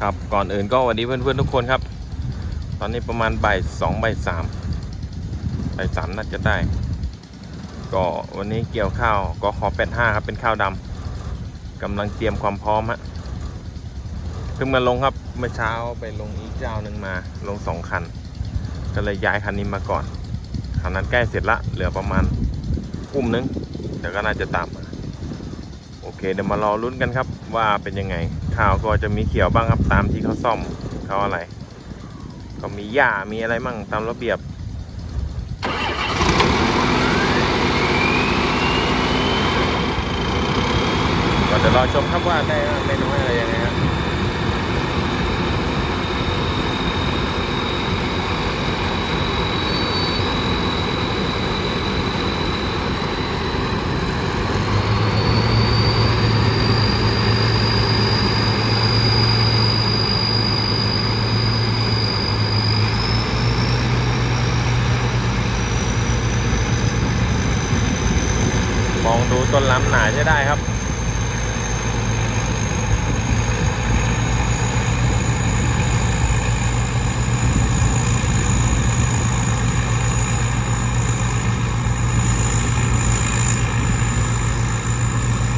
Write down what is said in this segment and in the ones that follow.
ครับก่อนอื่นก็วัสดีเพื่อนๆทุกคนครับ ตอนนี้ประมาณบ่ายสองบ่ายสามบ่ายสามน่าจะได้ ก็วันนี้เกี่ยวข้าวก็ขอแปดห้าครับเป็นข้าวดำกำลังเตรียมความพร้อมฮะเพิ่งมาลงครับเมื่อเช้าไปลงอีกเจ้าหนึ่งมาลงสองคัน ก็เลยย้ายคันนี้มาก่อนคันนั้นใกล้เสร็จละเหลือประมาณกุ้มนึงแต่ก็น่าจะตามมา อเคเดี๋ยวมารอลุ้นกันครับว่าเป็นยังไง ข้าวก็จะมีเขียวบ้างครับตามที่เขาซ่อมเขาอะไร ก็มีหญ้ามีอะไรมั่งตามระเบียบก็เดี๋ยวรอชมครับว่าได้มากไม่น้อยอะไรยังไงครับมองดูต้นล้ำหนา ใช้ได้ครับ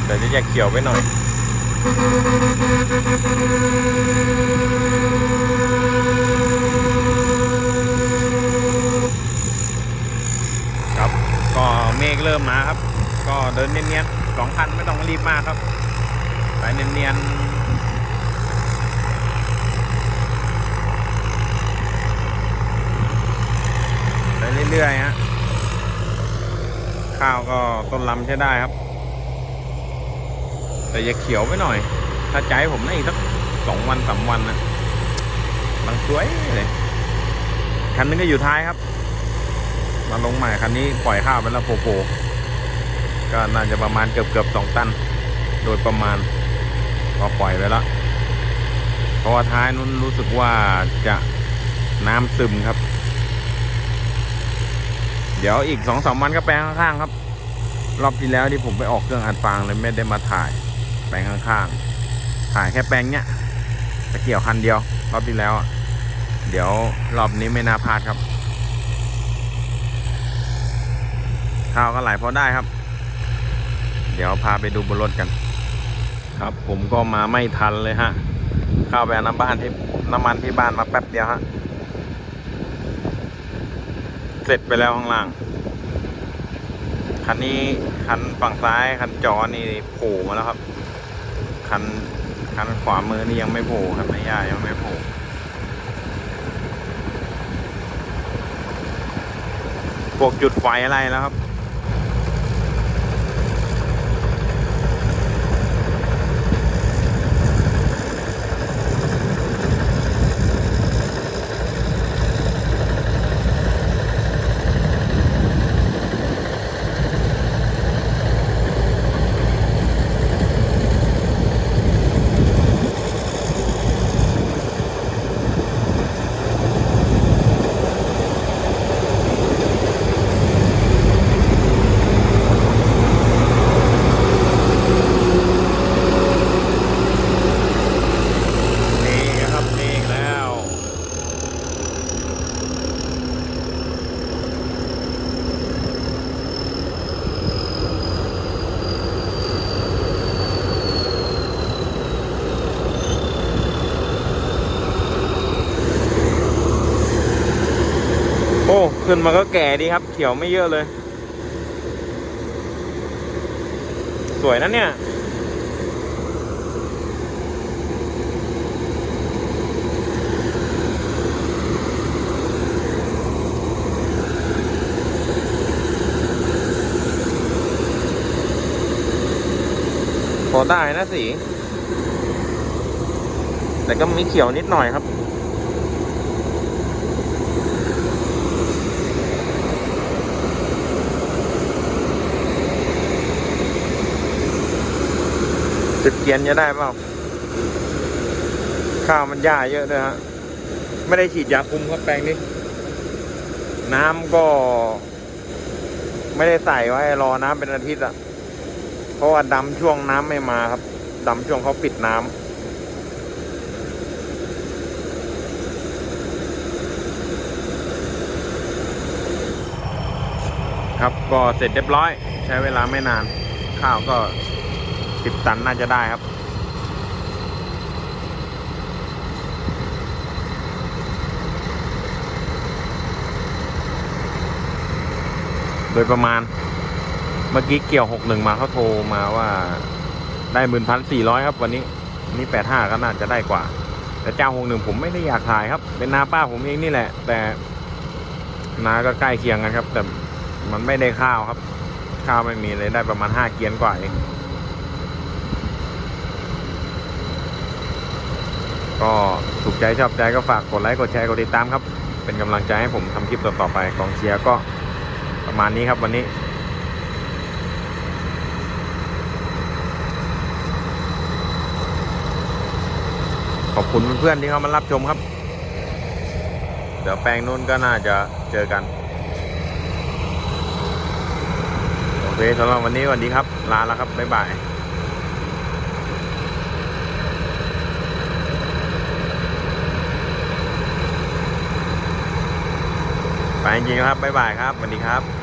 เดี๋ยวจะแยกเขียวไปหน่อยครับก็เมฆเริ่มมาครับ ก็เดินเนียนๆ สองคันไม่ต้องรีบมากครับไปเนียนๆไปเรื่อยๆฮะข้าวก็ต้นลำใช้ได้ครับ แต่อย่าเขียวไปหน่อย ถ้าใจผมนะอีกสักสองวันสามวันนะบางสวยเลยคันนึงก็อยู่ท้ายครับ มาลงใหม่คันนี้ปล่อยข้าวไปแล้วโผล่ ก็น่าจะประมาณเกือบเกือบๆสองตัน โดยประมาณก็ปล่อยไปแล้วเพราะว่าท้ายนู้นรู้สึกว่าจะน้ำซึมครับ เดี๋ยวอีกสองสามวันก็แปลงข้างๆครับ รอบที่แล้วที่ผมไปออกเครื่องอัดฟางเลยไม่ได้มาถ่าย แปลงข้างๆ ถ่ายแค่แปลงเนี้ยตะเกี่ยวคันเดียว รอบที่แล้ว เดี๋ยวรอบนี้ไม่น่าพลาดครับข้าวก็ไหลพอได้ครับ เดี๋ยวพาไปดูบนรถกัน ครับผมก็มาไม่ทันเลยฮะเข้าไปเอาน้ำบ้านที่น้ำมันที่บ้านมาแป๊บเดียวฮะเสร็จไปแล้วข้างล่าง คันนี้คันฝั่งซ้ายคันจอนี่โผล่มาแล้วครับ คันคันขวามือนี่ยังไม่โผล่ครับไม่ยายังไม่โผล่พวกจุดไฟอะไรแล้วครับ นี่ครับนี่อีกแล้ว โอ้ ขึ้นมาก็แก่ดีครับ เขียวไม่เยอะเลย สวยนะเนี่ยพอได้นะสี แต่ก็มีเขียวนิดหน่อยครับ ติบเกียนจะได้เปล่าข้าวมันหญ้าเยอะด้วยฮะ ไม่ได้ฉีดยาคุมครับแปลงนี้ น้ำก็ ไม่ได้ใส่ไว้รอน้ำเป็นอาทิตย์อะ เพราะว่าดำช่วงน้ำไม่มาครับดำช่วงเขาปิดน้ำครับก็เสร็จเรียบร้อย ใช้เวลาไม่นาน ข้าวก็ สิบตันน่าจะได้ครับ โดยประมาณเมื่อกี้เกี่ยวหกหนึ่งมาเขาโทรมาว่าได้หมื่นพันสี่ร้อยครับ วันนี้นี่แปดห้าก็น่าจะได้กว่า แต่เจ้าหกหนึ่งผมไม่ได้อยากถ่ายครับ เป็นนาป้าผมเองนี่แหละ แต่นาก็ใกล้เคียงกันครับ แต่มันไม่ได้ข้าวครับ ข้าวไม่มีเลยได้ประมาณห้าเกียนกว่าเอง ก็ถูกใจชอบใจก็ฝากกดไลค์กดแชร์กดติดตามครับ เป็นกำลังใจให้ผมทำคลิปต่อๆไปกองเชียร์ก็ประมาณนี้ครับวันนี้ขอบคุณเพื่อนๆที่เขามารับชมครับ เดี๋ยวแปลงนู้นก็น่าจะเจอกัน โอเคสำหรับวันนี้สวัสดีครับ ลาแล้วครับ บ๊ายบาย จริงครับบ๊ายบายครับสวัสดีครับ